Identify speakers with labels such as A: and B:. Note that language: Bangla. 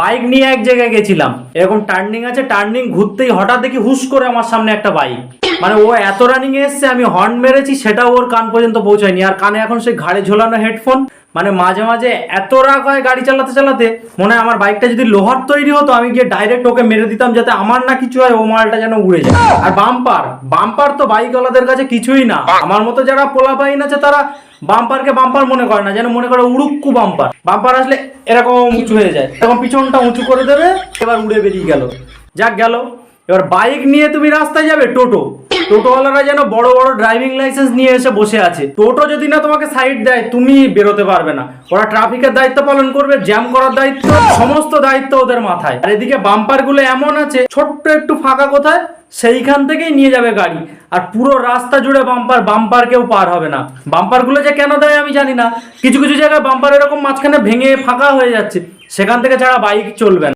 A: বাইক নিয়ে এক জায়গায় গেছিলাম। এরকম টার্নিং আছে টার্নিং ঘুরতেই হঠাৎ দেখি হুশ করে আমার সামনে একটা বাইক। মানে ও এত রানিং এসছে, আমি হর্ন মেরেছি, সেটাও ওর কান পর্যন্ত পৌঁছায়নি। আর কানে এখন সেই ঘাড়ে ঝোলানো হেডফোন মানে মাঝে মাঝে এত রাগ হয় গাড়ি চালাতে চালাতে, মনে হয় আমার বাইকটা যদি লোহার তৈরি হতো, আমি গিয়ে ডাইরেক্ট ওকে মেরে দিতাম, যাতে আমার না কিছু হয়, ও মালটা যেন উড়ে যায়। আর বাম্পার বাম্পার তো বাইকওয়ালাদের কাছে কিছুই না। আমার মতো যারা পোলা বাইন আছে, তারা বাম্পারকে বাম্পার মনে করে না, যেন মনে করে উড়ুক্কু বাম্পার বাম্পার আসলে এরকম উঁচু হয়ে যায়। তখন পিছনটা উঁচু করে দেবে, এবার উড়ে বেরিয়ে গেল। যাক গেল। এবার বাইক নিয়ে তুমি রাস্তায় যাবে, টোটো। টোটোওয়ালারা যেন বড় বড় ড্রাইভিং লাইসেন্স নিয়ে এসে বসে আছে। টোটো যদি না তোমাকে সাইড দেয়, তুমি বেরোতে পারবে না। ওরা ট্রাফিকের দায়িত্ব পালন করবে জ্যাম করার দায়িত্ব, সমস্ত দায়িত্ব ওদের মাথায়। আর এদিকে বাম্পারগুলো এমন আছে, ছোট্ট একটু ফাঁকা কোথায়, সেইখান থেকেই নিয়ে যাবে গাড়ি। আর পুরো রাস্তা জুড়ে বাম্পার বাম্পার কেউ পার হবে না। বাম্পারগুলো যে কেন দেয় আমি জানি না। কিছু কিছু জায়গায় বাম্পার এরকম মাঝখানে ভেঙে ফাঁকা হয়ে যাচ্ছে। সেখান থেকে ছাড়া বাইক চলবে না।